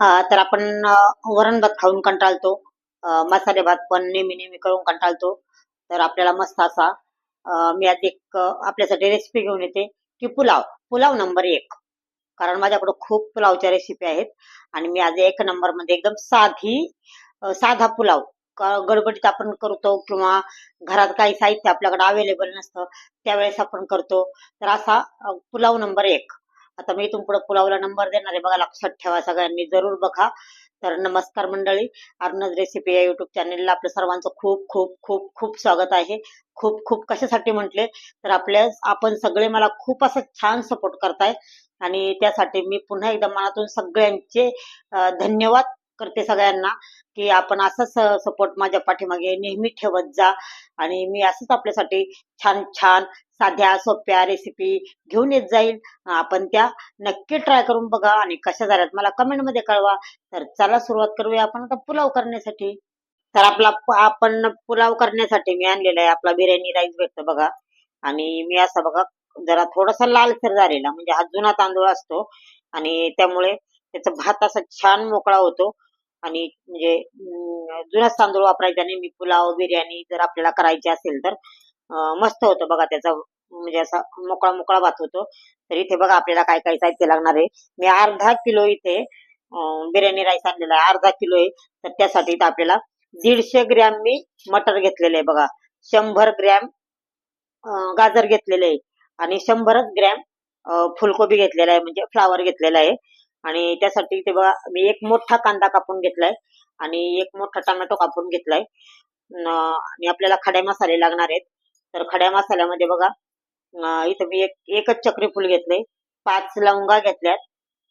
तर आपण वरण भात खाऊन कंटाळतो. मसाले भात पण नेहमी नेहमी करून कंटाळतो. तर आपल्याला मस्त असा मी आज एक आपल्यासाठी रेसिपी घेऊन येते की पुलाव. पुलाव नंबर एक. कारण माझ्याकडे खूप पुलावच्या रेसिपी आहेत. आणि मी आज एक नंबरमध्ये एकदम साधी साधा पुलाव. गडबडीत आपण करतो किंवा घरात काही साहित्य आपल्याकडे अवेलेबल नसतं त्यावेळेस आपण करतो. तर असा पुलाव नंबर एक. आता मी इथून पुलावला नंबर देणार आहे. बघा लक्षात ठेवा सगळ्यांनी. जरूर बघा. तर नमस्कार मंडळी. अर्नज रेसिपी या युट्यूब चॅनेलला आपल्या सर्वांचं खूप खूप खूप खूप स्वागत आहे. खूप खूप कशासाठी म्हटले? तर आपल्या आपण सगळे मला खूप असं छान सपोर्ट करताय. आणि त्यासाठी मी पुन्हा एकदा मनातून सगळ्यांचे धन्यवाद करते सगळ्यांना की आपण असंच सपोर्ट माझ्या पाठीमागे नेहमी ठेवत जा. आणि मी असंच आपल्यासाठी छान छान साध्या सोप्या रेसिपी घेऊन येत जाईल. आपण त्या नक्की ट्राय करून बघा आणि कशा झाल्यात मला कमेंटमध्ये कळवा. तर चला सुरुवात करूया आपण आता पुलाव करण्यासाठी. तर आपला आपण पुलाव करण्यासाठी मी आणलेला आहे आपला बिर्याणी राईस भेटतो बघा. आणि मी असा बघा जरा थोडासा लालसर झालेला म्हणजे हा जुना तांदूळ असतो. आणि त्यामुळे त्याचा भात असा छान मोकळा होतो. आणि म्हणजे अं, जुनाच तांदूळ वापरायचा नेहमी पुलाव बिर्याणी जर आपल्याला करायची असेल तर मस्त होतं बघा त्याचा म्हणजे असा मोकळा मोकळा भात होतो. तर इथे बघा आपल्याला काय काय साहित्य लागणार आहे. मी अर्धा किलो इथे बिर्याणी राईस आणलेला आहे. अर्धा किलो आहे. तर त्यासाठी इथे आपल्याला दीडशे ग्रॅम मी मटर घेतलेले आहे बघा. शंभर ग्रॅम गाजर घेतलेले आहे. आणि शंभरच ग्रॅम फुलकोबी घेतलेला आहे. म्हणजे फ्लावर घेतलेला आहे. आणि त्यासाठी इथे बघा मी एक मोठा कांदा कापून घेतलाय आणि एक मोठा टोमॅटो कापून घेतलाय. आणि आपल्याला खडे मसाले लागणार आहेत. तर खड्या मसाल्यामध्ये बघा इथं मी एक एकच चक्री फुल घेतले पाच लवंगा घेतल्यात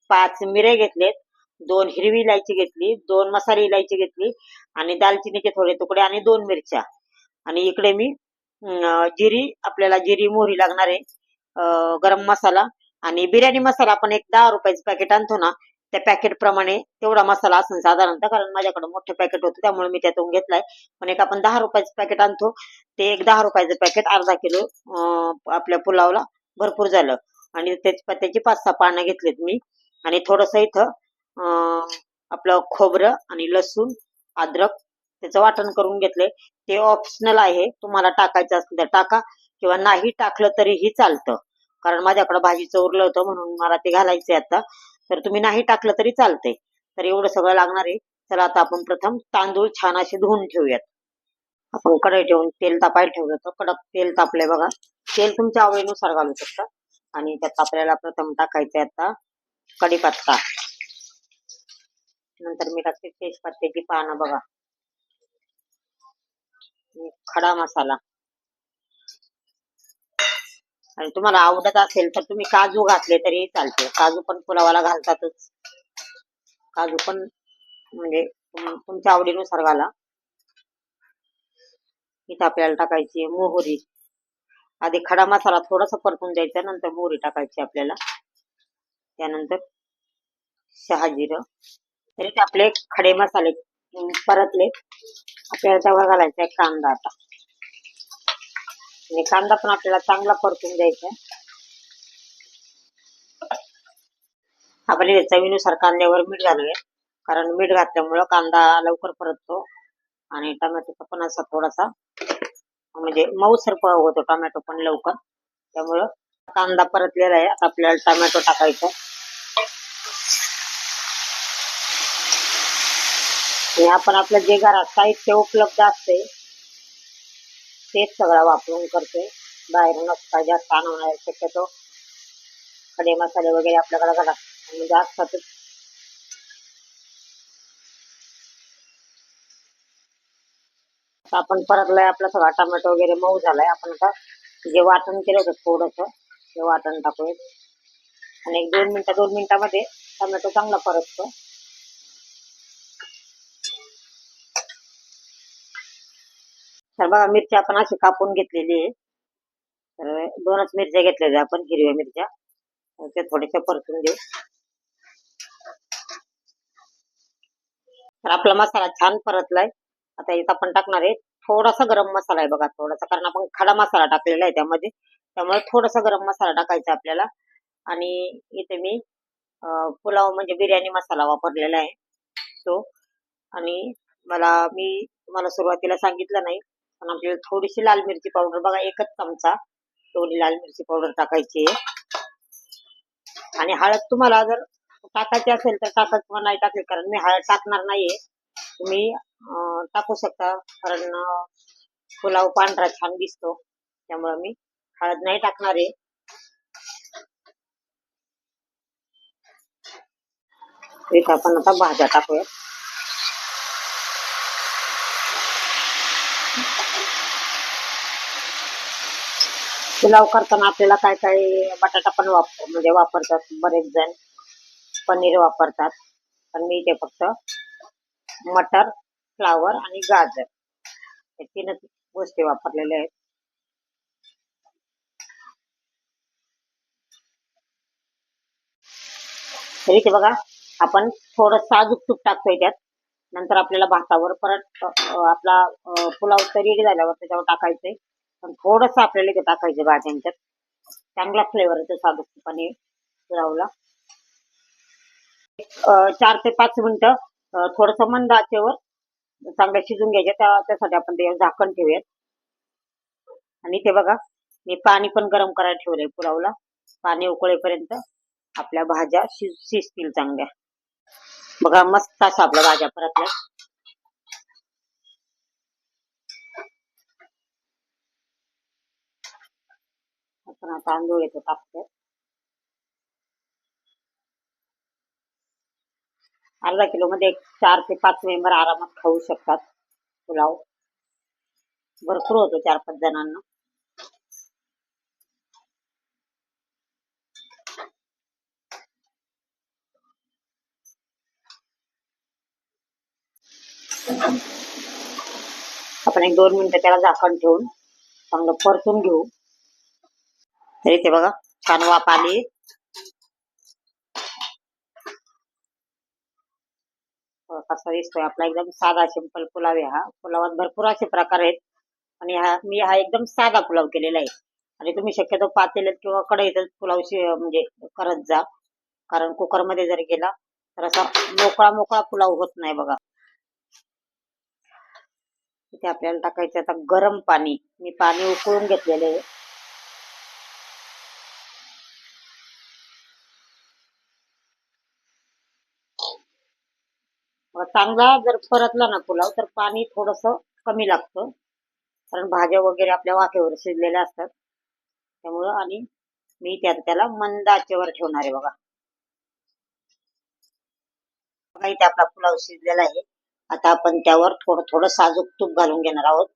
पाच मिरे घेतलेत दोन हिरवी इलायची घेतली दोन मसाली इलायची घेतली आणि दालचिनीचे थोडे तुकडे आणि दोन मिरच्या. आणि इकडे मी जिरी आपल्याला जिरी मोहरी लागणार आहे. गरम मसाला आणि बिर्याणी मसाला आपण एक दहा रुपयाचं पॅकेट आणतो ना त्या पॅकेट प्रमाणे तेवढा मसाला असेल साधारणतः कारण माझ्याकडे मोठं पॅकेट होतं त्यामुळे मी त्यातून घेतलाय. पण एक आपण दहा रुपयाचं पॅकेट आणतो. ते एक दहा रुपयाचं पॅकेट अर्धा किलो आपल्या पुलावला भरपूर झालं. आणि त्याची पाच सहा पानं घेतलीत मी. आणि थोडस इथं आपलं खोबरं आणि लसूण अद्रक त्याचं वाटण करून घेतलंय ते ऑप्शनल आहे. तुम्हाला टाकायचं असेल तर टाका. किंवा नाही टाकलं तरीही चालतं. कारण माझ्याकडे भाजीचं उरलं होतं म्हणून मला ते घालायचंय आता. तर तुम्ही नाही टाकलं तरी चालतंय. तर एवढं सगळं लागणार आहे. चला आता आपण प्रथम तांदूळ छान असे धुवून ठेवूयात. आपण कढई ठेवून तेल तापायला ठेवलं होतं. कडक तेल तापलंय बघा. तेल तुमच्या आवडीनुसार घालू शकता. आणि त्यात आपल्याला प्रथम टाकायचंय आता कढीपत्ता. नंतर मी टाकते तेजपत्त्याची पानं बघा. खडा मसाला. आणि तुम्हाला आवडत असेल तर तुम्ही काजू घातले तरी चालते. काजू पण पुलावाला घालतातच. काजू पण म्हणजे तुमच्या आवडीनुसार घाला. इथं आपल्याला टाकायची मोहरी. आधी खडा मसाला थोडासा परतून द्यायचा नंतर मोहरी टाकायची आपल्याला. त्यानंतर शहाजिरं तरी ते आपले खडे मसाले परतले. आपल्याला त्यावर घालायचा कांदा आता. आणि कांदा पण आपल्याला चांगला परतून द्यायचा आहे. आपण इथे चवीनुसार कांद्यावर मीठ घालूया. कारण मीठ घातल्यामुळं कांदा लवकर परततो आणि टोमॅटोचा पण असा थोडासा म्हणजे मऊसर होतो टोमॅटो पण लवकर. त्यामुळं कांदा परतलेला आहे. आता आपल्याला टोमॅटो टाकायचा आणि आपण आपलं जे घरात साहित्य उपलब्ध असते तेच सगळं वापरून करते बाहेरूनच काय जास्त आणवणार शक्यतो खडे मसाले वगैरे आपल्याकडे घरात म्हणजे असतातच आपण परतलाय आपला सगळा टमॅटो वगैरे मऊ झालाय. आपण आता जे वाटण केलं होतं थोडस ते वाटण टाकूया आणि एक दोन मिनिटं दोन मिनिटामध्ये टोमॅटो चांगला परततो. तर बघा मिरच्या आपण अशी कापून घेतलेली आहे. तर दोनच मिरच्या घेतलेल्या आपण हिरव्या मिरच्या. त्या थोड्याशा परतून देऊ तर आपला मसाला छान परतलाय. आता इथं आपण टाकणार आहे थोडासा गरम मसाला आहे बघा थोडासा कारण आपण खडा मसाला टाकलेला आहे त्यामध्ये. त्यामुळे थोडासा गरम मसाला टाकायचा आपल्याला. आणि इथे मी पुलाव म्हणजे बिर्याणी मसाला वापरलेला आहे. तो. आणि मला मी तुम्हाला सुरुवातीला सांगितलं नाही पण आपल्याला थोडीशी लाल मिरची पावडर बघा एकच चमचा. थोडी लाल मिरची पावडर टाकायची आहे. आणि हळद तुम्हाला जर टाकायची असेल तर टाकत किंवा नाही टाकली कारण मी हळद टाकणार नाहीये. तुम्ही टाकू शकता कारण पुलाव पांढरा छान दिसतो. त्यामुळे मी हळद नाही टाकणार आहे. इथं आपण आता भाज्या टाकूया पुलाव करताना आपल्याला काय काय बटाटा पण वापर म्हणजे वापरतात बरेच जण. पनीर वापरतात. पण मी इथे फक्त मटर फ्लावर आणि गाजर हे तीनच गोष्टी वापरलेल्या आहेत. तरी ते बघा आपण थोडं साजूक तूप टाकतोय त्यात. नंतर आपल्याला भातावर परत आपला पुलाव तरी झाल्यावर त्याच्यावर टाकायचंय. पण थोडस आपल्याला इथे टाकायचं भाज्यांच्यात. चांगला फ्लेवर येतो साजूक तुपाने चार ते पाच मिनिटं थोडस मंद आचेवर चांगलं शिजून घ्यायच्या त्यासाठी आपण ते झाकण ठेवूयात. आणि ते बघा मी पाणी पण गरम करायला ठेवलंय पुलावला. पाणी उकळेपर्यंत आपल्या भाज्या शिज शिजतील चांगल्या. बघा मस्त असं आपल्या भाज्या परतल्या. आपण तांदूळ येतो टाकतो अर्धा किलो मध्ये एक चार ते पाच मेंबर आरामात खाऊ शकतात पुलाव. भरपूर होतो चार पाच जणांना. आपण एक दोन मिनिटं त्याला झाकण ठेवून चांगलं परतून घेऊ. तरी ते बघा छान वाफ आली. कसा दिसतोय आपला एकदम साधा सिंपल पुलाव आहे हा. पुलावात भरपूर असे प्रकार आहेत. आणि हा मी हा एकदम साधा पुलाव केलेला आहे. आणि तुम्ही शक्यतो पातेल्यात किंवा कढईतच पुलाव म्हणजे करत जा. कारण कुकरमध्ये जर गेला तर असा मोकळा मोकळा पुलाव होत नाही बघा. इथे आपल्याला टाकायचं आता गरम पाणी. मी पाणी उकळून घेतलेले आहे. चांगला जर परतला ना पुलाव तर पाणी थोडस कमी लागतं. कारण भाज्या वगैरे आपल्या वाफेवर शिजलेल्या असतात. त्यामुळं आणि मी त्यात त्याला मंद आचेवर ठेवणार आहे बघा. बघा इथे आपला पुलाव शिजलेला आहे. आता आपण त्यावर थोडं थोडं साजूक तूप घालून घेणार आहोत.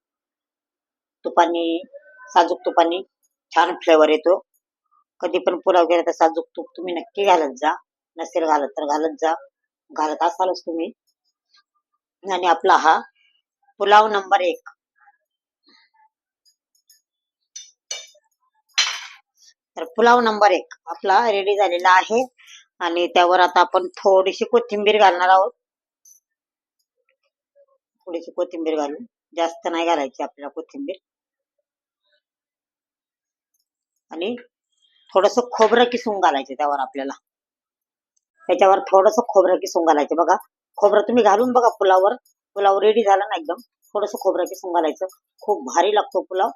तुपाने साजूक तुपाने छान फ्लेवर येतो. कधी पण पुलाव केला तर साजूक तूप तुम्ही नक्की घालत जा. नसेल घालत तर घालत जा. घालत असालच तुम्ही. आणि आपला हा पुलाव नंबर एक. तर पुलाव नंबर एक आपला रेडी झालेला आहे. आणि त्यावर आता आपण थोडीशी कोथिंबीर घालणार आहोत. थोडीशी कोथिंबीर घालू जास्त नाही घालायची आपल्याला कोथिंबीर. आणि थोडस खोबरं किसून घालायचं त्यावर आपल्याला. त्याच्यावर थोडस खोबरं किसून घालायचं बघा. खोबरं तुम्ही घालून बघा पुलावर. पुलाव रेडी झाला ना एकदम. थोडस खोबरं किसून घालायचं. खूप भारी लागतो पुलाव.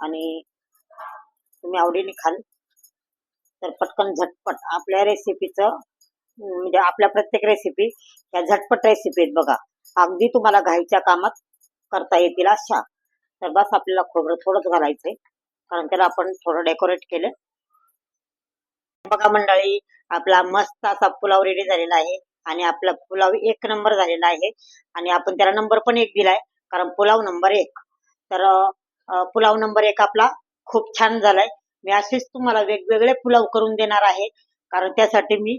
आणि तुम्ही आवडीने खाल. तर पटकन झटपट आपल्या रेसिपीचं म्हणजे आपल्या प्रत्येक रेसिपी या झटपट रेसिपी आहेत बघा. अगदी तुम्हाला घाईच्या कामात करता येतील अशा. तर बस आपल्याला खोबरं थोडंच घालायचंय. कारण त्याला आपण थोडं डेकोरेट केलं. बघा मंडळी आपला मस्त असा पुलाव रेडी झालेला आहे. आणि आपला पुलाव एक नंबर झालेला आहे. आणि आपण त्याला नंबर पण एक दिलाय कारण पुलाव नंबर एक. तर पुलाव नंबर एक आपला खूप छान झालाय. मी असेच तुम्हाला वेगवेगळे पुलाव करून देणार आहे. कारण त्यासाठी मी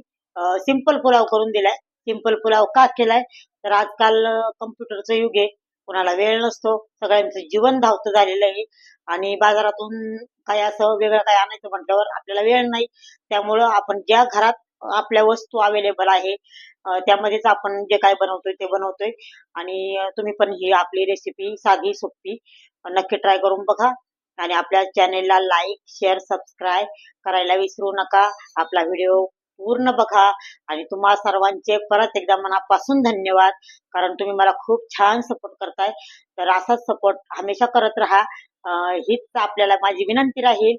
सिंपल पुलाव करून दिलाय. सिंपल पुलाव का केलाय? तर आजकाल कम्प्युटरचं युग आहे. कोणाला वेळ नसतो. सगळ्यांचं जीवन धावतं झालेलं आहे. आणि बाजारातून काही असं वेगळं काही आणायचं म्हटल्यावर आपल्याला वेळ नाही. त्यामुळं आपण ज्या घरात आपल्या वस्तू अवेलेबल आहे त्यामध्येच आपण जे काय बनवतोय ते बनवतोय. आणि तुम्ही पण ही आपली रेसिपी साधी सोपी नक्की ट्राय करून बघा. आणि आपल्या चॅनेलला लाईक शेअर सबस्क्राईब करायला विसरू नका. आपला व्हिडिओ पूर्ण बघा. आणि तुम्हा सर्वांचे परत एकदा मनापासून धन्यवाद. कारण तुम्ही मला खूप छान सपोर्ट करताय. तर असाच सपोर्ट हमेशा करत राहा. हीच आपल्याला माझी विनंती राहील.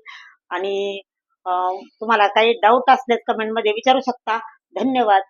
आणि तुम्हाला काही डाऊट असल्यास कमेंटमध्ये विचारू शकता. धन्यवाद.